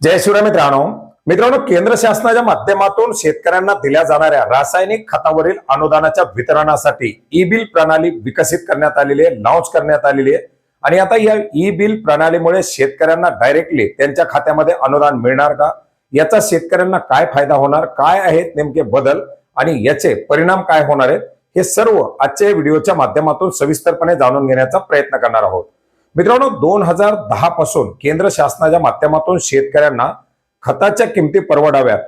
जय शिवराय मित्रांनो. मित्रांनो केंद्र शासनाच्या माध्यमातून शेतकऱ्यांना दिल्या जाणाऱ्या रासायनिक खतावरील अनुदानाच्या वितरणासाठी ई बिल प्रणाली विकसित करण्यात आलेली आहे लॉन्च करण्यात आलेली आहे. आणि आता या ई बिल प्रणालीमुळे शेतकऱ्यांना डायरेक्टली त्यांच्या खात्यामध्ये अनुदान मिळणार का? याचा शेतकऱ्यांना काय फायदा होणार? काय आहेत नेमके बदल? आणि याचे परिणाम काय होणार आहेत? हे सर्व आजच्या व्हिडिओच्या माध्यमातून सविस्तरपणे जाणून घेण्याचा प्रयत्न करणार आहोत. मित्रांनो दोन हजार दहा पासून केंद्र शासनाच्या माध्यमातून शेतकऱ्यांना खताच्या किमती परवडाव्यात.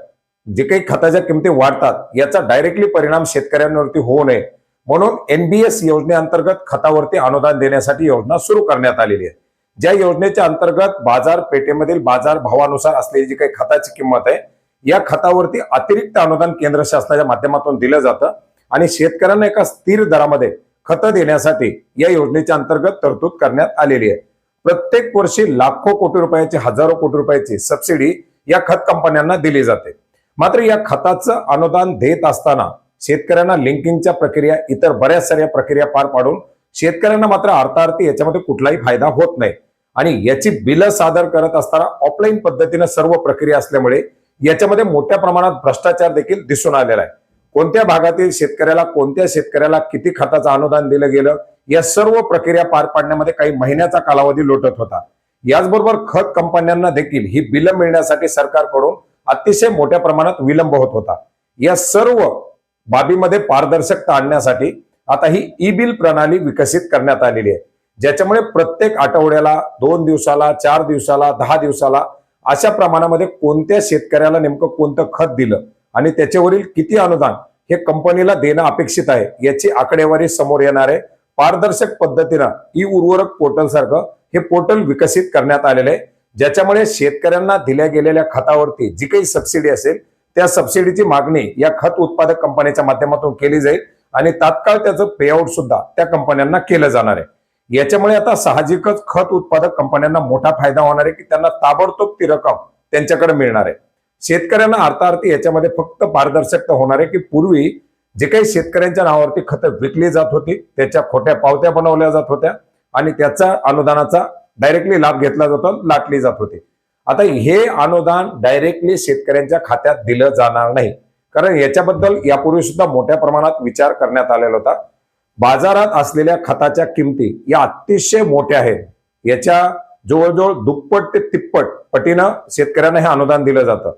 जे काही खताच्या किमती वाढतात याचा डायरेक्टली परिणाम शेतकऱ्यांवरती होऊ नये. म्हणून एनबीएस योजनेअंतर्गत खतावरती अनुदान देण्यासाठी योजना सुरू करण्यात आलेली आहे. ज्या योजनेच्या अंतर्गत बाजारपेठेमधील बाजार भावानुसार असलेली जी काही खताची किंमत आहे या खतावरती अतिरिक्त अनुदान केंद्र शासनाच्या माध्यमातून दिलं जातं आणि शेतकऱ्यांना एका स्थिर दरामध्ये खतं देण्यासाठी या योजनेच्या अंतर्गत तरतूद करण्यात आलेली आहे. प्रत्येक वर्षी लाखो कोटी रुपयाची हजारो कोटी रुपयाची सबसिडी या खत कंपन्यांना दिली जाते. मात्र या खताचं अनुदान देत असताना शेतकऱ्यांना लिंकिंगच्या प्रक्रिया इतर बऱ्याच साऱ्या प्रक्रिया पार पाडून शेतकऱ्यांना मात्र अर्थार्थी याच्यामध्ये कुठलाही फायदा होत नाही. आणि याची बिलं सादर करत असताना ऑफलाईन पद्धतीनं सर्व प्रक्रिया असल्यामुळे याच्यामध्ये मोठ्या प्रमाणात भ्रष्टाचार देखील दिसून आलेला आहे. कोणत्या भागातील शेतकऱ्याला कोणत्या शेतकऱ्याला किती खताचं अनुदान दिलं गेलं या सर्व प्रक्रिया पार पाडण्यामध्ये काही महिन्याचा कालावधी लोटत होता. याचबरोबर खत कंपन्यांना देखील ही बिलं मिळण्यासाठी सरकारकडून अतिशय मोठ्या प्रमाणात विलंब होत होता. या सर्व बाबीमध्ये पारदर्शकता आणण्यासाठी आता ही ई बिल प्रणाली विकसित करण्यात आलेली आहे. ज्याच्यामुळे प्रत्येक आठवड्याला दोन दिवसाला चार दिवसाला दहा दिवसाला अशा प्रमाणामध्ये कोणत्या शेतकऱ्याला नेमकं कोणतं खत दिलं आणि त्याच्यावरील किती अनुदान हे कंपनीला देणं अपेक्षित आहे याची आकडेवारी समोर येणार आहे. पारदर्शक पद्धतीनं ई उर्वरक पोर्टल सारखं हे पोर्टल विकसित करण्यात आलेलं आहे. ज्याच्यामुळे शेतकऱ्यांना दिल्या गेलेल्या खतावरती जी काही सबसिडी असेल त्या सबसिडीची मागणी या खत उत्पादक कंपन्याच्या माध्यमातून केली जाईल आणि तात्काळ त्याचं पेआउट सुद्धा त्या कंपन्यांना केलं जाणार आहे. याच्यामुळे आता साहजिकच खत उत्पादक कंपन्यांना मोठा फायदा होणार आहे की त्यांना ताबडतोब ती रक्कम त्यांच्याकडे मिळणार आहे. शेतकऱ्यांना अर्थार्थी याच्यामध्ये फक्त पारदर्शकता होणार आहे की पूर्वी जे काही शेतकऱ्यांच्या नावावरती खतं विकली जात होती त्याच्या खोट्या पावत्या बनवल्या जात होत्या आणि त्याचा अनुदानाचा डायरेक्टली लाभ घेतला जातो लाटली जात होती. आता हे अनुदान डायरेक्टली शेतकऱ्यांच्या खात्यात दिलं जाणार नाही. कारण याच्याबद्दल यापूर्वी सुद्धा मोठ्या प्रमाणात विचार करण्यात आलेला होता. बाजारात असलेल्या खताच्या किमती या अतिशय मोठ्या आहेत. याच्या जवळजवळ दुप्पट ते तिप्पट पटीनं शेतकऱ्यांना हे अनुदान दिलं जातं.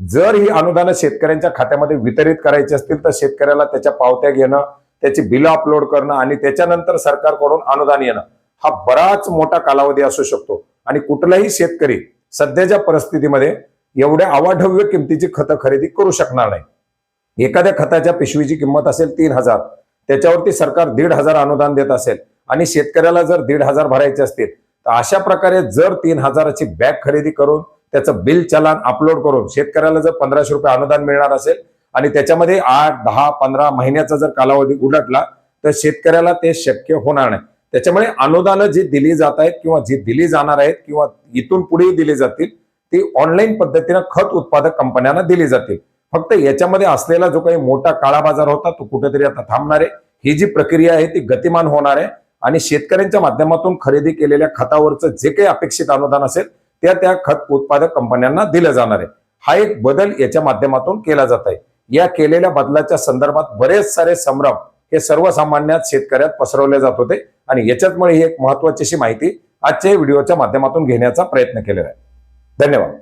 जर ही अनुदानं शेतकऱ्यांच्या खात्यामध्ये वितरित करायची असतील तर शेतकऱ्याला त्याच्या पावत्या घेणं त्याची बिलं अपलोड करणं आणि त्याच्यानंतर सरकारकडून अनुदान येणं हा बराच मोठा कालावधी असू शकतो. आणि कुठलाही शेतकरी सध्याच्या परिस्थितीमध्ये एवढ्या अवाढव्य किमतीची खतं खरेदी करू शकणार नाही. एखाद्या खताच्या पिशवीची किंमत असेल तीन हजार त्याच्यावरती सरकार दीड हजार अनुदान देत असेल आणि शेतकऱ्याला जर दीड हजार भरायचे असतील तर अशा प्रकारे जर तीन हजाराची बॅग खरेदी करून त्याचं बिल चलान अपलोड करून शेतकऱ्याला जर पंधराशे रुपये अनुदान मिळणार असेल आणि त्याच्यामध्ये आठ दहा पंधरा महिन्याचा जर कालावधी उलटला तर शेतकऱ्याला ते शक्य होणार नाही. त्याच्यामुळे अनुदानं जी दिली जात आहेत किंवा जी दिली जाणार आहेत किंवा इथून पुढेही दिली जातील ती ऑनलाईन पद्धतीनं खत उत्पादक कंपन्यांना दिली जातील. फक्त याच्यामध्ये असलेला जो काही मोठा काळा बाजार होता तो कुठेतरी आता थांबणार आहे. ही जी प्रक्रिया आहे ती गतिमान होणार आहे. आणि शेतकऱ्यांच्या माध्यमातून खरेदी केलेल्या खतावरचं जे काही अपेक्षित अनुदान असेल त्या त्या खत उत्पादक कंपन्यांना दिलं जाणार आहे. हा एक बदल याच्या माध्यमातून केला जात आहे. या केलेल्या बदलाच्या संदर्भात बरेच सारे संभ्रम हे सर्वसामान्यात शेतकऱ्यात पसरवले जात होते आणि याच्यामुळे ही एक महत्वाची अशी माहिती आजच्या व्हिडिओच्या माध्यमातून घेण्याचा प्रयत्न केलेला आहे. धन्यवाद.